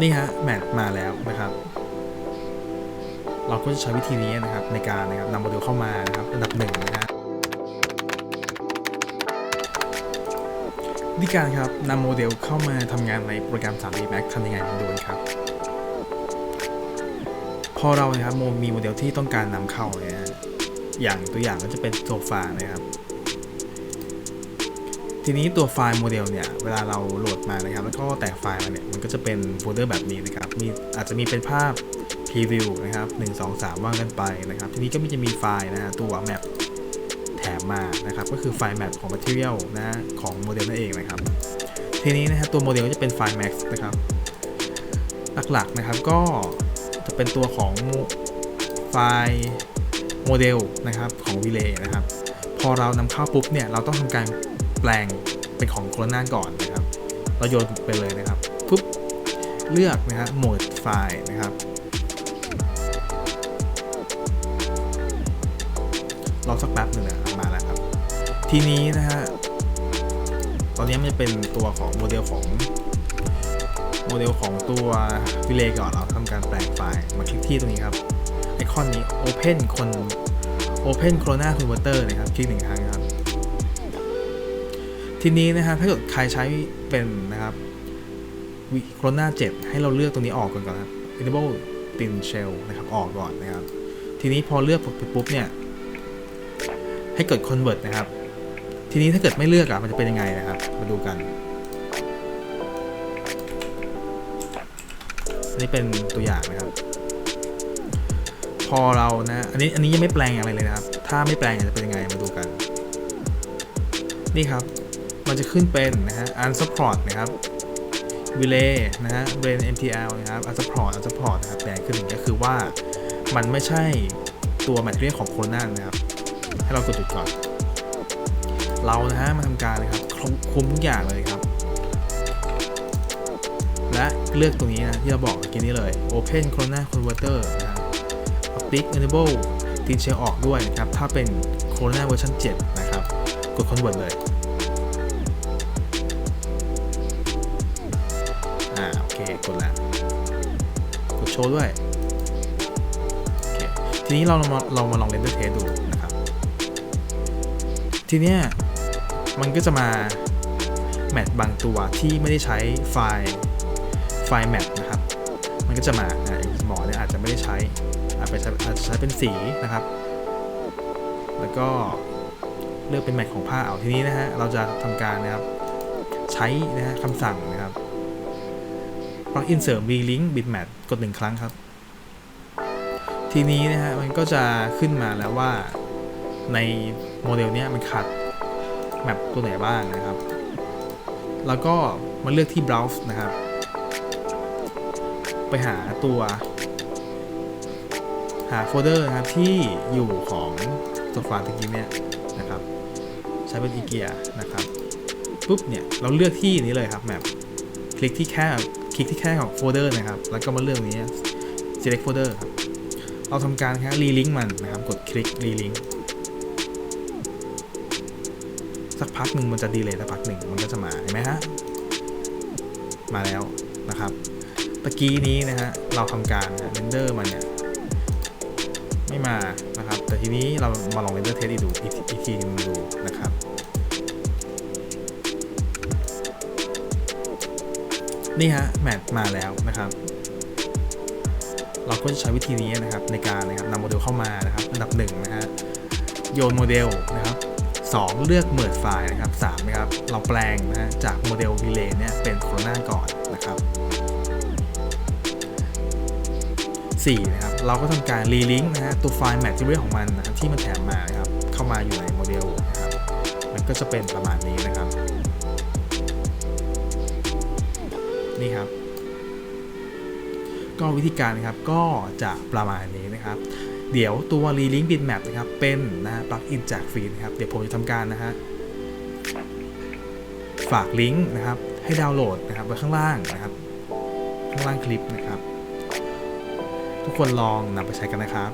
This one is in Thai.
นี่ฮะแมทมาแล้วนะครับ เราก็จะใช้วิธีนี้นะครับในการนะครับนำโมเดลเข้ามานะครับอันดับหนึ่งนะฮะวิธีการครับนำโมเดลเข้ามาทำงานในโปรแกรม 3D Max ทำยังไงมาดูนครับ พอเรานะครับมีโมเดลที่ต้องการนำเข้าเนี่ยอย่างตัวอย่างก็จะเป็นโซฟานะครับ ทีนี้ตัวไฟล์โมเดลเนี่ย เวลาเราโหลดมานะครับ แล้วก็แตกไฟล์มาเนี่ย มันก็จะเป็นโฟลเดอร์แบบนี้นะครับ มีอาจจะมีเป็นภาพพรีวิวนะครับ1 2 3 ว่างกันไปนะครับ ทีนี้ก็มีจะมีไฟล์นะฮะตัวแมปแถมมานะครับ ก็คือไฟล์แมปของ Material นะฮะของโมเดลนั่นเองนะครับ ทีนี้นะฮะตัวโมเดลก็จะเป็นไฟล์ Max นะครับ หลักๆนะครับก็จะเป็นตัวของไฟล์โมเดลนะครับของ Relay นะครับ พอเรานำเข้าปุ๊บเนี่ย เราต้องทำการ ปลงเป็นของโคโรนาก่อนนะครับ เราโยนไปเลยนะครับปุ๊บเลือกนะฮะโหมดไฟล์นะครับ รอสักแป๊บหนึ่งนะมาแล้วครับ ทีนี้นะฮะตอนนี้มันจะเป็นตัวของโมเดลของโมเดลของตัววิเลก่อนเราทำการแปลงไฟล์มาคลิกที่ตรงนี้ครับไอคอนนี้ Open คน Open Corona Converter นะครับ คลิกหนึ่งครั้ง ทีนี้นะครับถ้าเกิดใครใช้เป็นนะครับวิโครนา7ให้เราเลือกตรงนี้ออกก่อนก่อนครับ enable thin shell นะครับออกก่อนนะครับ ทีนี้พอเลือกปุ๊บเนี่ยให้เกิด convert นะครับ ทีนี้ถ้าเกิดไม่เลือกอะมันจะเป็นยังไงนะครับ มาดูกันนนี้เป็นตัวอย่างนะครับ พอเรานะอันนี้อันนี้ยังไม่แปลงอะไรเลยนะครับ ถ้าไม่แปลงจะเป็นยังไงมาดูกัน นี่ครับ มันจะขึ้นเป็นนะฮะ unsupport นะครับ relay นะฮะ brain mtl นะครับ unsupport unsupport นะครับแปลขึ้นอย่างนี้ก็คือว่ามันไม่ใช่ตัว material ของโคโรนานะครับ ให้เรากดจุดก่อน เรานะฮะมาทำการนะครับคลุมคุมทุกอย่างเลยครับ และเลือกตรงนี้นะ ที่เราบอกเมื่อกี้นี้เลย Open Corona Converter นะฮะ Public Enable t i n Shell ออกด้วยนะครับ ถ้าเป็น Corona เวอร์ชัน7นะครับ กด Convert เลย เคกดแล้วกดโชว์ด้วยโอเคทีนี้เรามาเรามาลอง render test ดูนะครับ ทีเนี้ยมันก็จะมาแมทบางตัวที่ไม่ได้ใช้ไฟล์ไฟล์แมทนะครับ มันก็จะมาอ่าหมอเนี่ยอาจจะไม่ได้ใช้อาจจะใช้อาจจะใช้เป็นสีนะครับ แล้วก็เลือกเป็นแมทของผ้าเอาทีนี้นะฮะเราจะทำการนะครับใช้นะฮะคำสั่งนะ ครับ plug in เสริม v-link bitmap กดหนึ่งครั้งครับ ทีนี้นะฮะมันก็จะขึ้นมาแล้วว่าในโมเดลเนี้ยมันขาดแมปตัวไหนบ้างนะครับ แล้วก็มาเลือกที่ browse นะครับ ไปหาตัว หาโฟลเดอร์นะครับที่อยู่ของโซฟาตะกี้เนี่ยนะครับ ใช้เป็นอีเกียนะครับปุ๊บเนี่ย เราเลือกที่นี้เลยครับแมปคลิกที่แค่ คลิกที่แค่ของโฟลเดอร์นะครับ แล้วก็มาเลือกนี้ select folder ครับ เราทำการแค่รีลิงก์มันนะครับ กดคลิกรีลิงก์สักพักหนึ่งมันจะดีเลยสักพักหนึ่งมันก็จะมาเห็นไหมฮะ มาแล้วนะครับ ตะกี้นี้นะฮะ เราทำการเรนเดอร์มันเนี่ยไม่มานะครับ แต่ทีนี้เรามาลองเรนเดอร์เทสอีกดูอีกทีหนึงดูนะครับ นี่ฮะแมทมาแล้วนะครับ เราก็จะใช้วิธีนี้นะครับในการนะครับนำโมเดลเข้ามานะครับอันดับหนึ่งนะฮะโยนโมเดลนะครับสองเลือกเมิดไฟล์นะครับสามนะครับเราแปลงนะฮะจากโมเดล relay เนี่ยเป็นโคโรนาก่อนนะครับสี่นะครับเราก็ทำการรีลิงก์นะฮะตัวไฟล์ material ของมันนะครับที่มันแถมมานะครับเข้ามาอยู่ในโมเดลนะครับมันก็จะเป็นประมาณนี้นะครับ นี่ครับ ก็วิธีการนะครับก็จะประมาณนี้นะครับ เดี๋ยวตัว Relink Bitmap นะครับ เป็นนะปลั๊กอินจากฟรีนะครับ เดี๋ยวผมจะทำการนะฮะฝากลิงก์นะครับให้ดาวน์โหลดนะครับไว้ข้างล่างนะครับ ข้างล่างคลิปนะครับ ทุกคนลองนำไปใช้กันนะครับ